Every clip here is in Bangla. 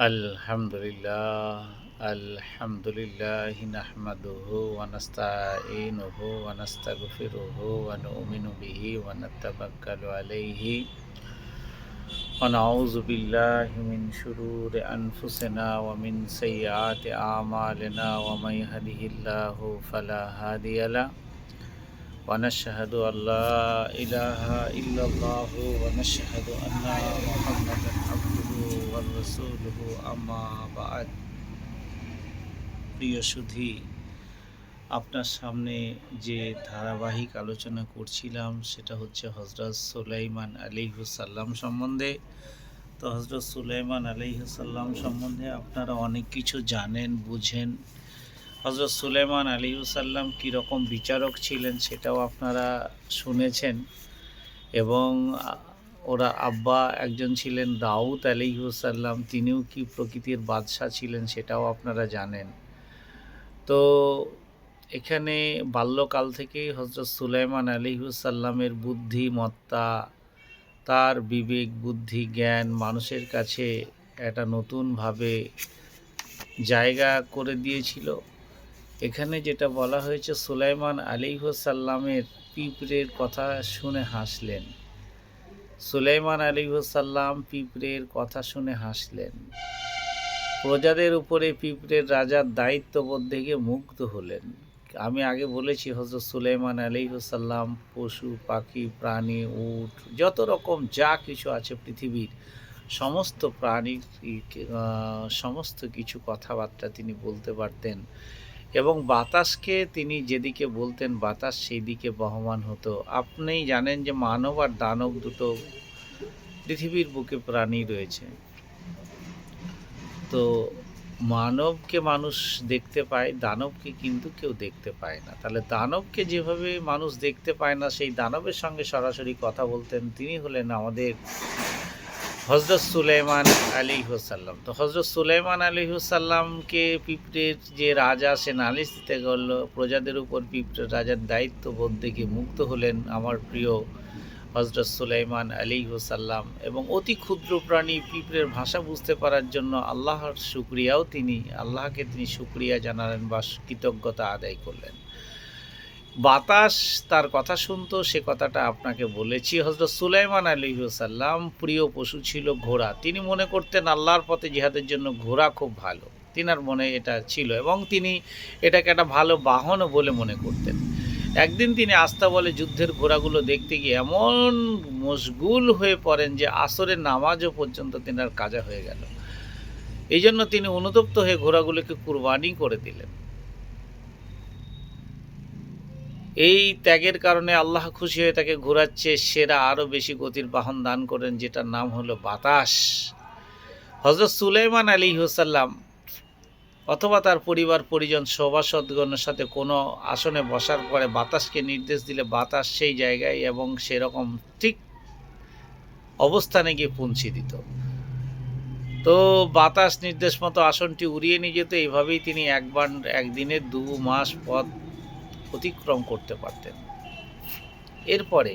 الحمد لله الحمد لله نحمده ونستعينه ونستغفره ونؤمن به ونتوكل عليه. ونعوذ بالله من شرور أنفسنا ومن سيئات أعمالنا ومن يهده الله فلا هادي له. ونشهد أن لا إله إلا الله ونشهد أن محمدا আম্মা প্রিয় সুধি, আপনার সামনে যে ধারাবাহিক আলোচনা করছিলাম, সেটা হচ্ছে হজরত সুলাইমান আলিহুসাল্লাম সম্বন্ধে। তো হজরত সুলাইমান আলিহুসাল্লাম সম্বন্ধে আপনারা অনেক কিছু জানেন, বুঝেন। হজরত সুলাইমান আলিহুসাল্লাম কীরকম বিচারক ছিলেন, সেটাও আপনারা শুনেছেন। এবং ওরা আব্বা একজন ছিলেন দাউদ আলিউসাল্লাম তিনিও কি প্রকৃতির বাদশাহ ছিলেন সেটাও আপনারা জানেন। তো এখানে বাল্যকাল থেকেই হজরত সুলাইমান আলিহুসাল্লামের বুদ্ধিমত্তা, তার বিবেক, বুদ্ধি, জ্ঞান মানুষের কাছে একটা নতুনভাবে জায়গা করে দিয়েছিল। এখানে যেটা বলা হয়েছে, সুলাইমান আলিহসাল্লামের পিঁপড়ের কথা শুনে হাসলেন। সুলাইমান আলিহসাল্লাম পিঁপড়ের কথা শুনে হাসলেন। প্রজাদের উপরে পিঁপড়ের রাজার দায়িত্ববোধ থেকে মুগ্ধ হলেন। আমি আগে বলেছি হজরত সুলাইমান আলিহসাল্লাম পশু, পাখি, প্রাণী, উট, যত রকম যা কিছু আছে পৃথিবীর, সমস্ত প্রাণীর সমস্ত কিছু কথাবার্তা তিনি বলতে পারতেন। এবং বাতাসকে তিনি যেদিকে বলতেন, বাতাস সেই দিকে বহমান হতো। আপনি জানেন যে মানব আর দানব দুটো পৃথিবীর বুকে প্রাণী রয়েছে। তো মানবকে মানুষ দেখতে পায়, দানবকে কিন্তু কেউ দেখতে পায় না। তাহলে দানবকে যেভাবে মানুষ দেখতে পায় না, সেই দানবের সঙ্গে সরাসরি কথা বলতেন, তিনি হলেন আমাদের হজরত সুলাইমান আলী হুসাল্লাম তো হজরত সুলাইমান আলী হুসাল্লামকে পিঁপড়ের যে রাজা, সে নালিশ দিতে গেল, প্রজাদের উপর পিঁপড়ের রাজার দায়িত্ববোধ দেখে মুক্ত হলেন আমার প্রিয় হজরত সুলাইমান আলী হুসাল্লাম এবং অতি ক্ষুদ্র প্রাণী পিঁপড়ের ভাষা বুঝতে পারার জন্য আল্লাহর শুক্রিয়াও তিনি, আল্লাহকে তিনি শুক্রিয়া জানালেন বা কৃতজ্ঞতা আদায় করলেন। বাতাস, তার কথা শুনতো, সে কথাটা আপনাকে বলেছি। হজরত সুলাইমান আলী সাল্লাম প্রিয় পশু ছিল ঘোড়া। তিনি মনে করতেন আল্লাহর পথে জিহাদের জন্য ঘোড়া খুব ভালো। তিনার মনে এটা ছিল এবং তিনি এটাকে একটা ভালো বাহনও বলে মনে করতেন। একদিন তিনি আস্থা বলে যুদ্ধের ঘোড়াগুলো দেখতে গিয়ে এমন মশগুল হয়ে পড়েন যে আসরের নামাজও পর্যন্ত তিনার কাজা হয়ে গেল। এই জন্য তিনি অনুতপ্ত হয়ে ঘোড়াগুলোকে কুরবানি করে দিলেন। এই ত্যাগের কারণে আল্লাহ খুশি হয়ে তাকে ঘোরাচ্ছে, সেরা আরও বেশি গতির বাহন দান করেন, যেটার নাম হলো বাতাস। হজরত সুলাইমান আলী হুসাল্লাম অথবা তার পরিবার, পরিজন, সভাসদগণের সাথে কোনো আসনে বসার পরে বাতাসকে নির্দেশ দিলে বাতাস সেই জায়গায় এবং সেরকম ঠিক অবস্থানে গিয়ে পৌঁছে দিত। তো বাতাস নির্দেশ মতো আসনটি উড়িয়ে নিয়ে যেত, এইভাবেই তিনি একবার, একদিনে দু মাস পথ অতিক্রম করতে পারতেন। এরপরে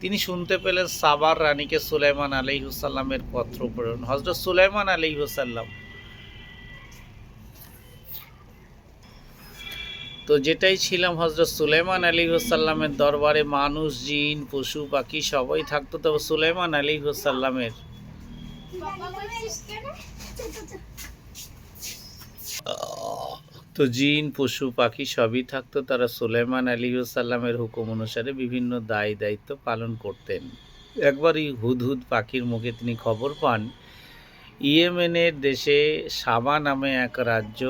তিনি শুনতে পেলেন সাবার রানীকে সুলাইমান আলিহুসাল্লামের পত্র প্রেরণ। হজরত সুলাইমান আলিহুসাল্লাম তো যেটাই ছিলাম হজরত সুলাইমান আলী আলিহুসাল্লামের দরবারে, মানুষ, জিন, পশু, পাখি সবাই থাকতো, তবে সুলাইমান আলিহুসাল্লামের তো জিন, পশু, পাখি সবই থাকতো। তারা সুলাইমান আলিউসাল্লামের হুকুম অনুসারে বিভিন্ন দায় দায়িত্ব পালন করতেন। একবার এই হুদহুদ পাখির মুখে তিনি খবর পান, ইয়েমেনের দেশে সাবা নামে এক রাজ্য